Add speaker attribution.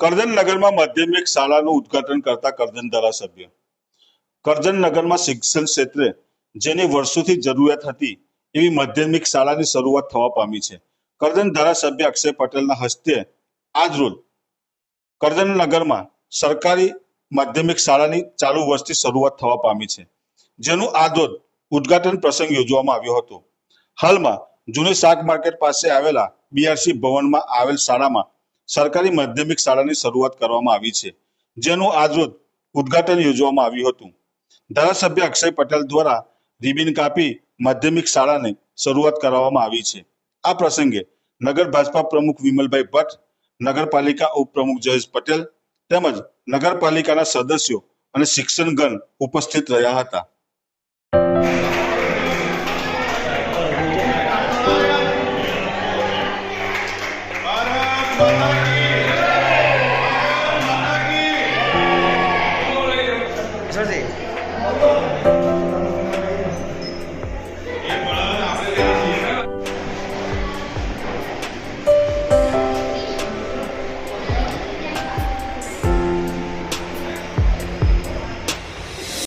Speaker 1: કરજણ નગરમાં માધ્યમિક શાળાનું ઉદ્ઘાટન કરતા કરજણ ધારાસભ્ય. કરજણ નગરમાં શિક્ષણ ક્ષેત્રે જેની વર્ષોથી જરૂરિયાત હતી એવી માધ્યમિક શાળાની શરૂઆત થવા પામી છે. કરજણ ધારાસભ્ય અક્ષય પટેલના હસ્તે આજ રોજ કરજણ નગરમાં સરકારી માધ્યમિક શાળાની ચાલુ વર્ષથી શરૂઆત થવા પામી છે. જેનું આજ રોજ ઉદ્ઘાટન પ્રસંગ યોજવામાં આવ્યો હતો. હાલમાં જૂની શાક માર્કેટ પાસે આવેલા બીઆરસી ભવનમાં આવેલ શાળામાં સરકારી માધ્યમિક શાળાની શરૂઆત કરવામાં આવી છે, જેનું આજરોજ ઉદ્ઘાટન યોજવામાં આવ્યું હતું. ધારાસભ્ય અક્ષય પટેલ દ્વારા રિબિન કાપી માધ્યમિક શાળાની શરૂઆત કરવામાં આવી છે. આ પ્રસંગે નગર ભાજપા પ્રમુખ વિમલભાઈ ભટ્ટ, નગરપાલિકા ઉપપ્રમુખ જયેશ પટેલ તેમજ નગરપાલિકાના સદસ્યો અને શિક્ષણગણ ઉપસ્થિત રહ્યા હતા.
Speaker 2: ઈશ્વરજી